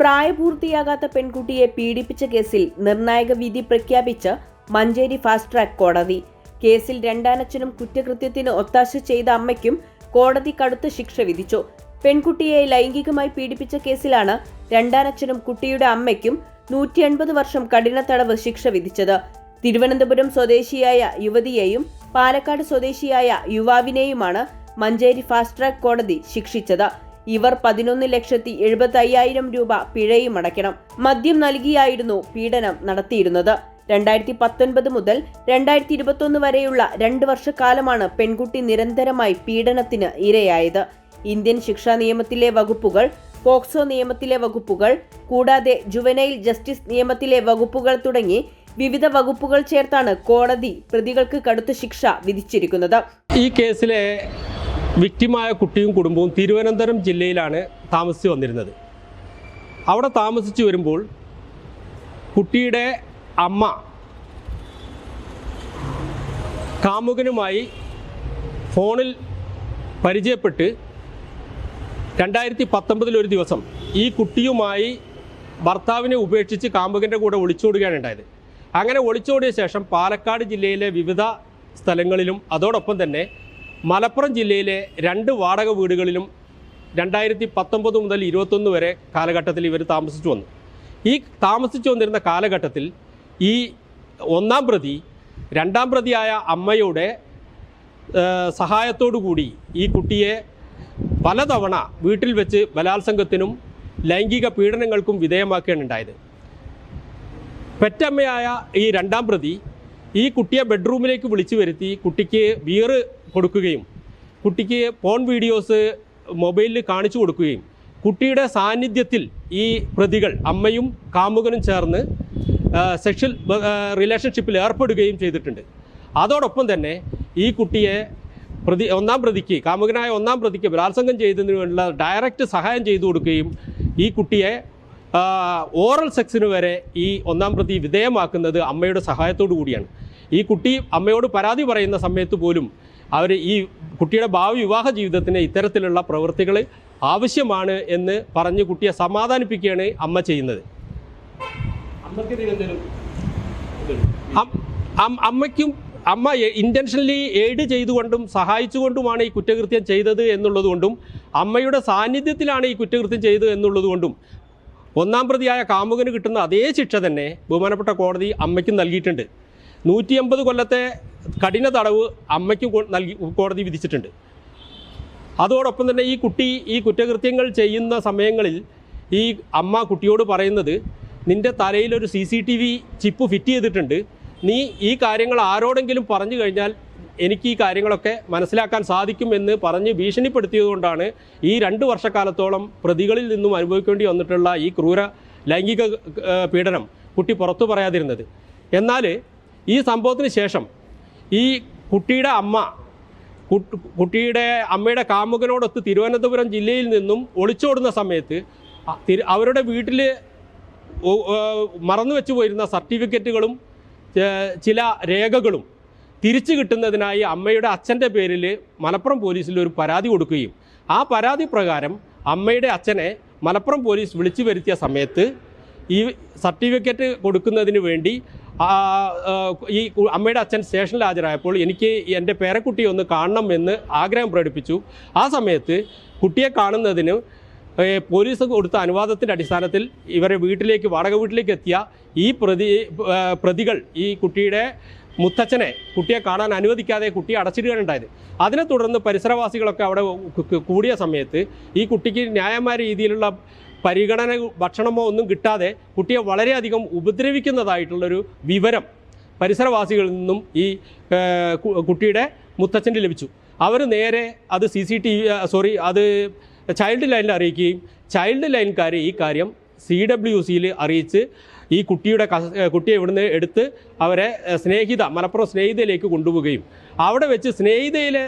പ്രായപൂർത്തിയാകാത്ത പെൺകുട്ടിയെ പീഡിപ്പിച്ച കേസിൽ നിർണായക വിധി പ്രഖ്യാപിച്ച് മഞ്ചേരി ഫാസ്റ്റ് ട്രാക്ക് കോടതി. കേസിൽ രണ്ടാനച്ഛനും കുറ്റകൃത്യത്തിന് ഒത്താശ ചെയ്ത അമ്മയ്ക്കും കോടതി കടുത്ത ശിക്ഷ വിധിച്ചു. പെൺകുട്ടിയെ ലൈംഗികമായി പീഡിപ്പിച്ച കേസിലാണ് രണ്ടാനച്ഛനും കുട്ടിയുടെ അമ്മയ്ക്കും നൂറ്റി എൺപത് വർഷം കഠിന തടവ് ശിക്ഷ വിധിച്ചത്. തിരുവനന്തപുരം സ്വദേശിയായ യുവതിയെയും പാലക്കാട് സ്വദേശിയായ യുവാവിനെയുമാണ് മഞ്ചേരി ഫാസ്റ്റ് ട്രാക്ക് കോടതി ശിക്ഷിച്ചത്. ഇവർ പതിനൊന്ന് ലക്ഷത്തി എഴുപത്തി അയ്യായിരം രൂപ പിഴയും അടയ്ക്കണം. മദ്യം നൽകിയായിരുന്നു പീഡനം നടത്തിയിരുന്നത്. രണ്ടായിരത്തി പത്തൊൻപത് മുതൽ രണ്ടായിരത്തി ഇരുപത്തൊന്ന് വരെയുള്ള രണ്ട് വർഷക്കാലമാണ് പെൺകുട്ടി നിരന്തരമായി പീഡനത്തിന് ഇരയായത്. ഇന്ത്യൻ ശിക്ഷാ നിയമത്തിലെ വകുപ്പുകൾ പോക്സോ നിയമത്തിലെ വകുപ്പുകൾ കൂടാതെ ജുവനൈൽ ജസ്റ്റിസ് നിയമത്തിലെ വകുപ്പുകൾ തുടങ്ങി വിവിധ വകുപ്പുകൾ ചേർത്താണ് കോടതി പ്രതികൾക്ക് കടുത്ത ശിക്ഷ വിധിച്ചിരിക്കുന്നത്. ഈ കേസിലെ വിക്റ്റിമായ കുട്ടിയും കുടുംബവും തിരുവനന്തപുരം ജില്ലയിലാണ് താമസിച്ച് വന്നിരുന്നത്. അവിടെ താമസിച്ച് വരുമ്പോൾ കുട്ടിയുടെ അമ്മ കാമുകനുമായി ഫോണിൽ പരിചയപ്പെട്ട് രണ്ടായിരത്തി പത്തൊമ്പതിൽ ഒരു ദിവസം ഈ കുട്ടിയുമായി ഭർത്താവിനെ ഉപേക്ഷിച്ച് കാമുകന്റെ കൂടെ ഒളിച്ചോടുകയാണ് ഉണ്ടായത്. അങ്ങനെ ഒളിച്ചോടിയ ശേഷം പാലക്കാട് ജില്ലയിലെ വിവിധ സ്ഥലങ്ങളിലും അതോടൊപ്പം തന്നെ മലപ്പുറം ജില്ലയിലെ രണ്ട് വാടക വീടുകളിലും രണ്ടായിരത്തി പത്തൊമ്പത് മുതൽ ഇരുപത്തൊന്ന് വരെ കാലഘട്ടത്തിൽ ഇവർ താമസിച്ചു വന്നു. ഈ താമസിച്ചു വന്നിരുന്ന കാലഘട്ടത്തിൽ ഈ ഒന്നാം പ്രതി രണ്ടാം പ്രതിയായ അമ്മയുടെ കൂടി ഈ കുട്ടിയെ പലതവണ വീട്ടിൽ വെച്ച് ബലാത്സംഗത്തിനും ലൈംഗിക പീഡനങ്ങൾക്കും വിധേയമാക്കുകയാണ് ഉണ്ടായത് പെറ്റമ്മയായ ഈ രണ്ടാം പ്രതി ഈ കുട്ടിയെ ബെഡ്റൂമിലേക്ക് വിളിച്ചു വരുത്തി കുട്ടിക്ക് ബിയർ കൊടുക്കുകയും കുട്ടിക്ക് പോൺ വീഡിയോസ് മൊബൈലിൽ കാണിച്ചു കൊടുക്കുകയും കുട്ടിയുടെ സാന്നിധ്യത്തിൽ ഈ പ്രതികൾ അമ്മയും കാമുകനും ചേർന്ന് സെക്ഷൽ റിലേഷൻഷിപ്പിൽ ഏർപ്പെടുകയും ചെയ്തിട്ടുണ്ട്. അതോടൊപ്പം തന്നെ ഈ കുട്ടിയെ പ്രതി ഒന്നാം പ്രതിക്ക് കാമുകനായ ഒന്നാം പ്രതിക്ക് ബലാത്സംഗം ചെയ്തതിന് വേണ്ടിയുള്ള ഡയറക്റ്റ് സഹായം ചെയ്തു കൊടുക്കുകയും ഈ കുട്ടിയെ ഓറൽ സെക്സിന് വരെ ഈ ഒന്നാം പ്രതി വിധേയമാക്കുന്നത് അമ്മയുടെ സഹായത്തോടു കൂടിയാണ്. ഈ കുട്ടി അമ്മയോട് പരാതി പറയുന്ന സമയത്ത് പോലും അവർ ഈ കുട്ടിയുടെ ഭാവി വിവാഹ ജീവിതത്തിന് ഇത്തരത്തിലുള്ള പ്രവൃത്തികൾ ആവശ്യമാണ് എന്ന് പറഞ്ഞ് കുട്ടിയെ സമാധാനിപ്പിക്കുകയാണ് അമ്മ ചെയ്യുന്നത്. അമ്മയ്ക്കും അമ്മ ഇന്റൻഷനലി എയ്ഡ് ചെയ്തുകൊണ്ടും സഹായിച്ചുകൊണ്ടുമാണ് ഈ കുറ്റകൃത്യം ചെയ്തത് എന്നുള്ളതുകൊണ്ടും അമ്മയുടെ സാന്നിധ്യത്തിലാണ് ഈ കുറ്റകൃത്യം ചെയ്തത് എന്നുള്ളതുകൊണ്ടും ഒന്നാം പ്രതിയായ കാമുകന് കിട്ടുന്ന അതേ ശിക്ഷ തന്നെ ബഹുമാനപ്പെട്ട കോടതി അമ്മയ്ക്കും നൽകിയിട്ടുണ്ട്. നൂറ്റി അമ്പത് കൊല്ലത്തെ കഠിന തടവ് അമ്മയ്ക്കും നൽകി കോടതി വിധിച്ചിട്ടുണ്ട്. അതോടൊപ്പം തന്നെ ഈ കുട്ടി ഈ കുറ്റകൃത്യങ്ങൾ ചെയ്യുന്ന സമയങ്ങളിൽ ഈ അമ്മ കുട്ടിയോട് പറയുന്നത് നിന്റെ തലയിലൊരു C C T V chip fit ചെയ്തിട്ടുണ്ട്. നീ ഈ കാര്യങ്ങൾ ആരോടെങ്കിലും പറഞ്ഞു കഴിഞ്ഞാൽ എനിക്ക് ഈ കാര്യങ്ങളൊക്കെ മനസ്സിലാക്കാൻ സാധിക്കും എന്ന് പറഞ്ഞ് ഭീഷണിപ്പെടുത്തിയതുകൊണ്ടാണ് ഈ രണ്ട് വർഷക്കാലത്തോളം പ്രതികളിൽ നിന്നും അനുഭവിക്കേണ്ടി വന്നിട്ടുള്ള ഈ ക്രൂര ലൈംഗിക പീഡനം കുട്ടി പുറത്തു പറയാതിരുന്നത്. എന്നാൽ ഈ സംഭവത്തിന് ശേഷം ഈ കുട്ടിയുടെ അമ്മ കുട്ടിയുടെ അമ്മയുടെ കാമുകനോടൊത്ത് തിരുവനന്തപുരം ജില്ലയിൽ നിന്നും ഒളിച്ചോടുന്ന സമയത്ത് അവരുടെ വീട്ടിൽ മറന്നു വെച്ചു പോയിരുന്ന സർട്ടിഫിക്കറ്റുകളും ചില രേഖകളും തിരിച്ചു കിട്ടുന്നതിനായി അമ്മയുടെ അച്ഛന്റെ പേരിൽ മലപ്പുറം പോലീസിൽ ഒരു പരാതി കൊടുക്കുകയും ആ പരാതി പ്രകാരം അമ്മയുടെ അച്ഛനെ മലപ്പുറം പോലീസ് വിളിച്ചു വരുത്തിയ സമയത്ത് ഈ സർട്ടിഫിക്കറ്റ് കൊടുക്കുന്നതിന് വേണ്ടി ഈ അമ്മയുടെ അച്ഛൻ സ്റ്റേഷനിൽ ഹാജരായപ്പോൾ എനിക്ക് എന്റെ പേരക്കുട്ടിയെ ഒന്ന് കാണണം എന്ന് ആഗ്രഹം പ്രകടിപ്പിച്ചു. ആ സമയത്ത് കുട്ടിയെ കാണുന്നതിന് പോലീസ് കൊടുത്ത അനുവാദത്തിന്റെ അടിസ്ഥാനത്തിൽ ഇവരെ വീട്ടിലേക്ക് വാടക വീട്ടിലേക്ക് എത്തിയ ഈ പ്രതി പ്രതികൾ ഈ കുട്ടിയുടെ മുത്തച്ഛനെ കുട്ടിയെ കാണാൻ അനുവദിക്കാതെ കുട്ടിയെ അടച്ചിടുകയാണ് ഉണ്ടായത്. അതിനെ തുടർന്ന് പരിസരവാസികളൊക്കെ അവിടെ കൂടിയ സമയത്ത് ഈ കുട്ടിക്ക് ന്യായമായ രീതിയിലുള്ള പരിഗണന ഭക്ഷണമോ ഒന്നും കിട്ടാതെ കുട്ടിയെ വളരെയധികം ഉപദ്രവിക്കുന്നതായിട്ടുള്ളൊരു വിവരം പരിസരവാസികളിൽ നിന്നും ഈ കുട്ടിയുടെ മുത്തച്ഛന് ലഭിച്ചു. അവർ നേരെ അത് സി സി ടി സോറി അത് ചൈൽഡ് ലൈനിൽ അറിയിക്കുകയും ചൈൽഡ് ലൈൻകാർ ഈ കാര്യം സി ഡബ്ല്യു സിയിൽ അറിയിച്ച് ഈ കുട്ടിയുടെ കുട്ടിയെ ഇവിടുന്ന് എടുത്ത് അവരെ സ്നേഹിത മലപ്പുറം സ്നേഹിതയിലേക്ക് കൊണ്ടുപോവുകയും അവിടെ വെച്ച് സ്നേഹിതയിലെ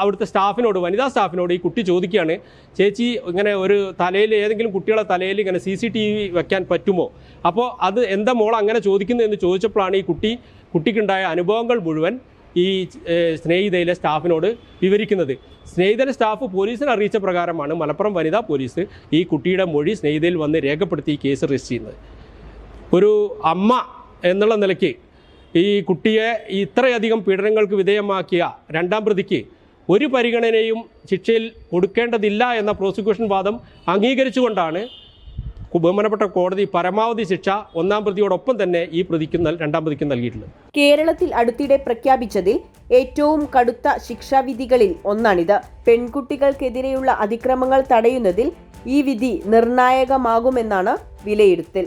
അവിടുത്തെ സ്റ്റാഫിനോട് വനിതാ സ്റ്റാഫിനോട് ഈ കുട്ടി ചോദിക്കുകയാണ് ചേച്ചി ഇങ്ങനെ ഒരു തലയിൽ ഏതെങ്കിലും കുട്ടികളെ തലയിൽ ഇങ്ങനെ സി സി ടി വി വെക്കാൻ പറ്റുമോ? അപ്പോൾ അത് എന്താ മോൾ അങ്ങനെ ചോദിക്കുന്നത് എന്ന് ചോദിച്ചപ്പോഴാണ് ഈ കുട്ടി കുട്ടിക്കുണ്ടായ അനുഭവങ്ങൾ മുഴുവൻ ഈ സ്നേഹിതയിലെ സ്റ്റാഫിനോട് വിവരിക്കുന്നത്. സ്നേഹിതയിലെ സ്റ്റാഫ് പോലീസിനെ അറിയിച്ച പ്രകാരമാണ് മലപ്പുറം വനിതാ പോലീസ് ഈ കുട്ടിയുടെ മൊഴി സ്നേഹിതയിൽ വന്ന് രേഖപ്പെടുത്തി കേസ് രജിസ്റ്റർ ചെയ്യുന്നത്. ഒരു അമ്മ എന്നുള്ള നിലയ്ക്ക് ഈ കുട്ടിയെ ഇത്രയധികം പീഡനങ്ങൾക്ക് വിധേയമാക്കിയ രണ്ടാം പ്രതിക്ക് ഒരു പരിഗണനയും ശിക്ഷയിൽ കൊടുക്കേണ്ടതില്ല എന്ന പ്രോസിക്യൂഷൻ വാദം അംഗീകരിച്ചുകൊണ്ടാണ് ബഹുമാനപ്പെട്ട കോടതി പരമാവധി ശിക്ഷ ഒന്നാം പ്രതിയോടൊപ്പം തന്നെ ഈ പ്രതിക്കും രണ്ടാം പ്രതിക്കും നൽകിയിട്ടുള്ളത്. കേരളത്തിൽ അടുത്തിടെ പ്രഖ്യാപിച്ചതിൽ ഏറ്റവും കടുത്ത ശിക്ഷാവിധികളിൽ ഒന്നാണിത്. പെൺകുട്ടികൾക്കെതിരെയുള്ള അതിക്രമങ്ങൾ തടയുന്നതിൽ ഈ വിധി നിർണായകമാകുമെന്നാണ് വിലയിരുത്തൽ.